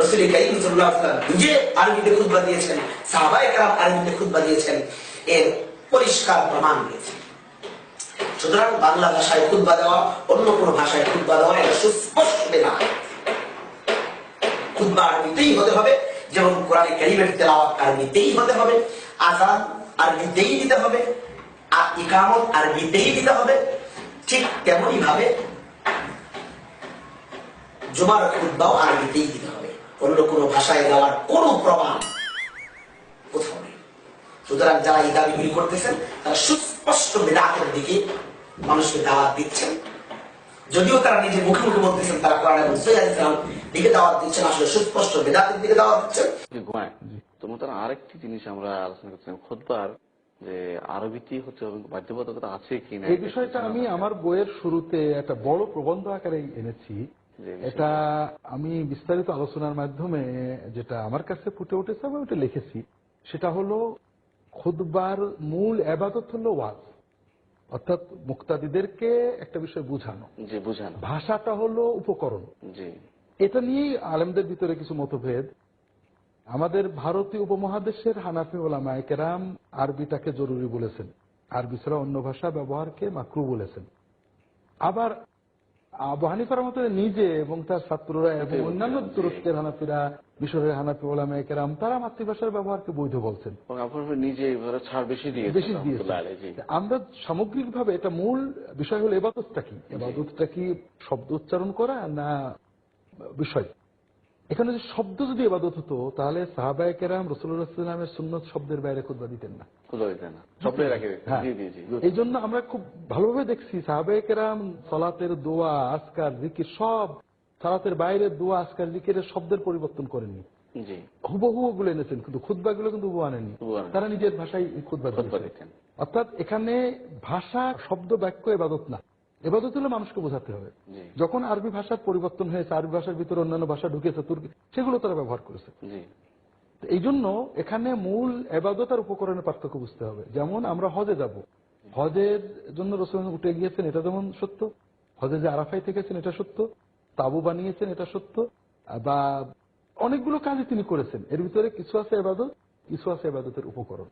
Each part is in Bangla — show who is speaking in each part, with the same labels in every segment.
Speaker 1: রসুল সাল্লাল্লাহু আলাইহি নিজে আরবিতে খুতবা দিয়েছেন, সাহাবায়ে কেরাম আরবিতে খুতবা দিয়েছেন, এর পরিষ্কার প্রমাণ রয়েছে। সুতরাং বাংলা ভাষায় খুতবা দেওয়া, অন্য কোনো ভাষায় খুতবা দেওয়া এটা সুস্পষ্ট বেদা খুতবা আরবিতেই হতে হবে, যেমন কোরআনে কারিমের তেলাওয়াত আরবিতেই হতে হবে আজান আরবিতেই দিতে হবে, আর ইকামত আরবিতেই দিতে হবে, ঠিক তেমনই ভাবে জুমার খুতবাও আরবিতেই দিতে হবে। অন্য কোনো ভাষায় দেওয়ার কোনো প্রমাণ কোথাও নেই। সুতরাং যারা এই দাবিগুলি করতেছেন তারা সুস্পষ্ট বেদাতের দিকে মানুষকে দাওয়াত দিচ্ছেন। যদিও তারা নিজের মুখে মুখে বলতেছেন তারা কোরআন এবং সৈয়দ ইসলাম দিকে দাওয়াত দিচ্ছেন আসলে সুস্পষ্ট বেদাতের দিকে দাওয়াত দিচ্ছেন।
Speaker 2: ঘুমায় আরেকটি জিনিস আমরা আলোচনা করছিলাম খোদবার যে আরবিতেই হচ্ছে বাধ্যবাধকতা আছে কি না
Speaker 3: এই বিষয়টা আমি আমার বইয়ের শুরুতে একটা বড় প্রবন্ধ আকারে এনেছি। এটা আমি বিস্তারিত আলোচনার মাধ্যমে যেটা আমার কাছে ফুটে উঠেছে আমি ওটা লিখেছি। সেটা হলো খুদবার মূল আবাদত হলো ওয়াজ। অর্থাৎ মুক্তাদিদেরকে একটা বিষয় বুঝানো।
Speaker 2: বুঝানো।
Speaker 3: ভাষাটা হলো উপকরণ। এটা নিয়েই আলেমদের ভিতরে কিছু মতভেদ। আমাদের ভারতীয় উপমহাদেশের হানাফি ওলামায় কেরাম আরবিটাকে জরুরি বলেছেন। আরবি ছাড়া অন্য ভাষা ব্যবহারকে মাকরু বলেছেন। আবার আবু হানিফার মতো নিজে এবং তার ছাত্ররা এবং অন্যান্য তুরস্কের হানাফিরা মিশরের হানাফি ওলামায় কেরাম তারা মাতৃভাষার ব্যবহারকে বৈধ বলছেন।
Speaker 2: নিজে ছাড় বেশি দিয়ে
Speaker 3: বেশি দিয়েছে আমরা সামগ্রিকভাবে এটা মূল বিষয় হলো এবাদতটা কি? এবাদতটা কি শব্দ উচ্চারণ করা না বিষয়? এখানে যে শব্দ যদি এবাদত হতো তাহলে সাহাবায় কেরাম রসুল্লাহামের সুন্নত শব্দের বাইরে খুদবা দিতেন না।
Speaker 2: খুদা
Speaker 3: হ্যাঁ। এই জন্য আমরা খুব ভালোভাবে দেখছি সাহাবায় কেরাম সলাতের দোয়া আজকার জিকির সব সালাতের বাইরে দোয়া আজকার জিকিরের শব্দের পরিবর্তন করেননি। হুবহু ওগুলো এনেছেন কিন্তু খুদবা গুলো কিন্তু আনেনি তারা নিজের ভাষায়
Speaker 2: দিতেন।
Speaker 3: অর্থাৎ এখানে ভাষা শব্দ বাক্য এবাদত না। এবাদত হলে মানুষকে বোঝাতে হবে। যখন আরবি ভাষার পরিবর্তন হয়েছে আরবি ভাষার ভিতরে অন্যান্য ভাষা ঢুকেছে তুর্কি সেগুলো তারা ব্যবহার করেছে। এই জন্য এখানে মূল এবাদত আর উপকরণের পার্থক্য বুঝতে হবে। যেমন আমরা হজে যাব। হজের জন্য রসুল উঠে গিয়েছেন এটা যেমন সত্য। হজে যে আরাফাই থেকেছেন এটা সত্য। তাবু বানিয়েছেন এটা সত্য। বা অনেকগুলো কাজই তিনি করেছেন। এর ভিতরে কিছু আছে এবাদত কিছু আছে এবাদতের উপকরণ।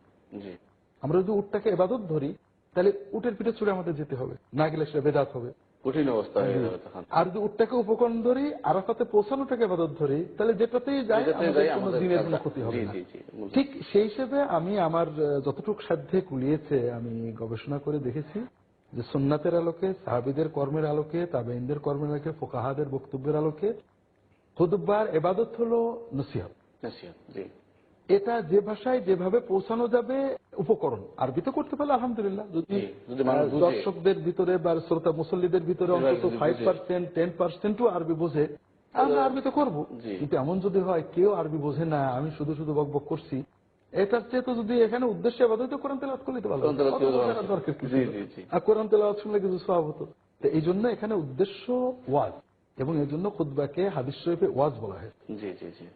Speaker 3: আমরা যদি উটটাকে এবাদত ধরি তাহলে উটের পিঠে চড়ে আমাদের যেতে হবে। না গেলে সেটা বেদাত হবে।
Speaker 2: কঠিন অবস্থা হয়ে যাবে
Speaker 3: আর যদি উটটাকে উপকরণ ধরি আরাফাতে পৌঁছানোটাকে এবাদত ধরি তাহলে যেটাতেই যাই কোনো দিনের কোনো ক্ষতি হবে না। ঠিক সেই হিসেবে আমি আমার যতটুকু সাধ্যে কুলিয়েছে আমি গবেষণা করে দেখেছি যে সোননাথের আলোকে সাহাবিদের কর্মের আলোকে তাবেইনদের কর্মের আলোকে ফোকাহাদের বক্তব্যের আলোকে খুদবার এবাদত হলো নসিহত।
Speaker 2: নসিহত, জি।
Speaker 3: এটা যে ভাষায় যেভাবে পৌঁছানো যাবে উপকরণ। আরবিতে করতে পারলে আলহামদুলিল্লাহ। যদি। দর্শকদের ভিতরে বা শ্রোতা মুসল্লিদের ভিতরে অন্তত ফাইভ পার্সেন্ট টেন পার্সেন্টও আরবি বোঝে আমরা আরবিতে করব। কিন্তু এমন যদি হয় কেউ আরবি বোঝে না আমি শুধু শুধু বক বক করছি এটার চেয়ে তো যদি এখানে উদ্দেশ্যে আপাতত কোরআন তেলাওয়াত করলে তো ভালো। দরকার কি। আর কোরআন তেলাওয়াত শুনলে কিছু সব হতো। তো এই জন্য এখানে উদ্দেশ্য ওয়াজ এবং এই জন্য খুদ্বাকে হাদিস শরীফে ওয়াজ বলা হয়
Speaker 2: জি জি জি।